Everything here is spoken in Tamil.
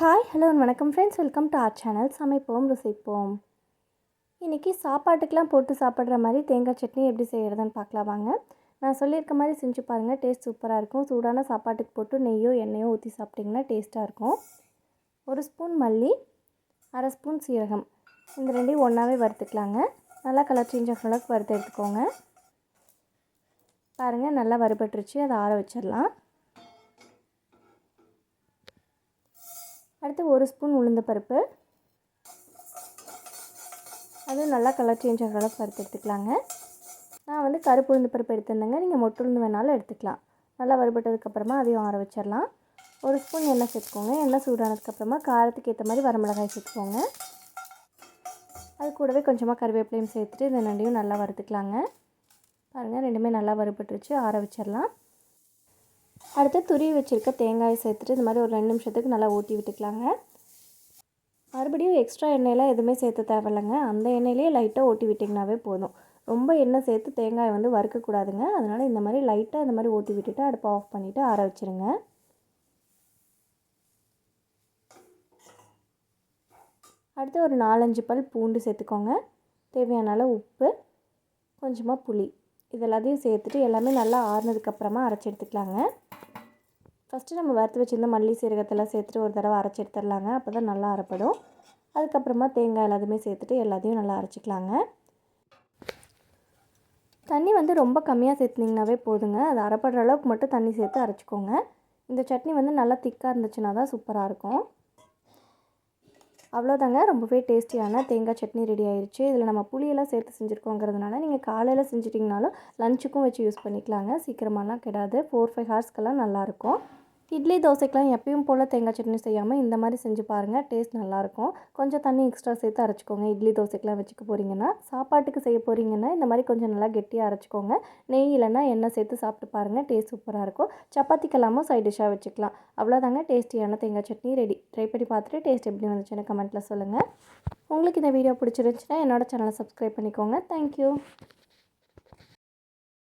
ஹாய் ஹலோ வணக்கம் friends welcome to our channel சமைப்போம் ருசிப்போம். இன்றைக்கி சாப்பாட்டுக்கெலாம் போட்டு சாப்பிட்ற மாதிரி தேங்காய் சட்னி எப்படி செய்கிறதுன்னு பார்க்கலாம் வாங்க. நான் சொல்லியிருக்க மாதிரி செஞ்சு பாருங்கள் டேஸ்ட் சூப்பராக இருக்கும். சூடான சாப்பாட்டுக்கு போட்டு நெய்யோ எண்ணெயோ ஊற்றி சாப்பிட்டிங்கன்னா டேஸ்ட்டாக இருக்கும். ஒரு ஸ்பூன் மல்லி அரை ஸ்பூன் சீரகம். இந்த ரெண்டையும் ஒன்றாவே வறுத்துக்கலாங்க. நல்லா கலர் சேஞ்ச் ஆகிற அளவுக்கு வறுத்து எடுத்துக்கோங்க. பாருங்கள் நல்லா வறுபட்டுருச்சு. அதை ஆற வச்சிடலாம். அடுத்து ஒரு ஸ்பூன் உளுந்த பருப்பு. அதுவும் நல்லா கலர் சேஞ்ச் ஆகிற அளவுக்கு பருப்பு எடுத்துக்கலாங்க. நான் வந்து கருப்பு உளுந்து பருப்பு எடுத்திருந்தேங்க. நீங்கள் மொட்டு உளுந்து வேணாலும் எடுத்துக்கலாம். நல்லா வறுபட்டதுக்கப்புறமா அதையும் ஆற வச்சிடலாம். ஒரு ஸ்பூன் எண்ணெய் சேர்த்துக்கோங்க. எண்ணெய் சூடானதுக்கப்புறமா காரத்துக்கு ஏற்ற மாதிரி வரமிளகாய் சேர்த்துக்கோங்க. அது கூடவே கொஞ்சமாக கருவேப்பிலையும் சேர்த்துட்டு இந்த நண்டையும் நல்லா வறுத்துக்கலாங்க. பாருங்கள் ரெண்டுமே நல்லா வறுபட்டுருச்சு. ஆற வச்சிடலாம். அடுத்து துருவி வச்சுருக்க தேங்காயை சேர்த்துட்டு இந்த மாதிரி ஒரு ரெண்டு நிமிஷத்துக்கு நல்லா ஊற்றி விட்டுக்கலாங்க. மறுபடியும் எக்ஸ்ட்ரா எண்ணெயெலாம் எதுவுமே சேர்த்து தேவையில்லைங்க. அந்த எண்ணெயிலே லைட்டாக ஓட்டி விட்டிங்கனாவே போதும். ரொம்ப எண்ணெய் சேர்த்து தேங்காயை வந்து வறுக்கக்கூடாதுங்க. அதனால் இந்த மாதிரி லைட்டாக இந்த மாதிரி ஓட்டி விட்டுட்டு அடுப்பை ஆஃப் பண்ணிவிட்டு ஆற வச்சுருங்க. அடுத்து ஒரு நாலஞ்சு பல் பூண்டு சேர்த்துக்கோங்க. தேவையான அளவு உப்பு கொஞ்சமாக புளி. இது எல்லாத்தையும் சேர்த்துட்டு எல்லாமே நல்லா ஆறுனதுக்கப்புறமா அரைச்சி எடுத்துக்கலாங்க. ஃபஸ்ட்டு நம்ம வறுத்து வச்சுருந்த மல்லி சீரகத்தெல்லாம் சேர்த்துட்டு ஒரு தடவை அரைச்சி எடுத்துடலாங்க. அப்போ தான் நல்லா அரைப்படும். அதுக்கப்புறமா தேங்காய் எல்லாத்தையுமே சேர்த்துட்டு எல்லாத்தையும் நல்லா அரைச்சிக்கலாங்க. தண்ணி வந்து ரொம்ப கம்மியாக சேர்த்துனிங்கனாவே போதுங்க. அது அரைப்படுற அளவுக்கு மட்டும் தண்ணி சேர்த்து அரைச்சிக்கோங்க. இந்த சட்னி வந்து நல்லா திக்காக இருந்துச்சுன்னா தான் சூப்பராக இருக்கும். அவ்வளோதாங்க. ரொம்பவே டேஸ்டியான தேங்காய் சட்னி ரெடி ஆயிடுச்சு இதில் நம்ம புளியெல்லாம் சேர்த்து செஞ்சுருக்கோங்கிறதுனால நீங்கள் காலையில் செஞ்சிட்டிங்கனாலும் லஞ்சுக்கும் வச்சு யூஸ் பண்ணிக்கலாங்க. சீக்கிரமாலாம் கிடாது. ஃபோர் ஃபைவ் ஹவர்ஸ்க்கெல்லாம் நல்லாயிருக்கும். இட்லி தோசைக்கெலாம் எப்பயும் போல் தேங்காய் சட்னி செய்யாமல் இந்த மாதிரி செஞ்சு பாருங்கள் டேஸ்ட் நல்லாயிருக்கும். கொஞ்சம் தண்ணி எக்ஸ்ட்ரா சேர்த்து அரைச்சிக்கோங்க. இட்லி தோசைக்கெலாம் வச்சுக்க போகிறீங்கன்னா சாப்பாட்டுக்கு செய்ய போகிறீங்கன்னா இந்த மாதிரி கொஞ்சம் நல்லா கெட்டியாக அரைச்சிக்கோங்க. நெய் இல்லைன்னா எண்ணெய் சேர்த்து சாப்பிட்டு பாருங்கள் டேஸ்ட் சூப்பராக இருக்கும். சப்பாத்திக்கெல்லாமும் சைட் டிஷ்ஷாக வச்சுக்கலாம். அவ்வளோதாங்க டேஸ்டியான தேங்காய் சட்னி ரெடி. ட்ரை பண்ணி பார்த்துட்டு டேஸ்ட் எப்படி வந்துச்சுன்னு கமெண்ட்டில் சொல்லுங்கள் உங்களுக்கு இந்த வீடியோ பிடிச்சிருந்துச்சுன்னா என்னோட சேனலை சப்ஸ்கிரைப் பண்ணிக்கோங்க. தேங்க்யூ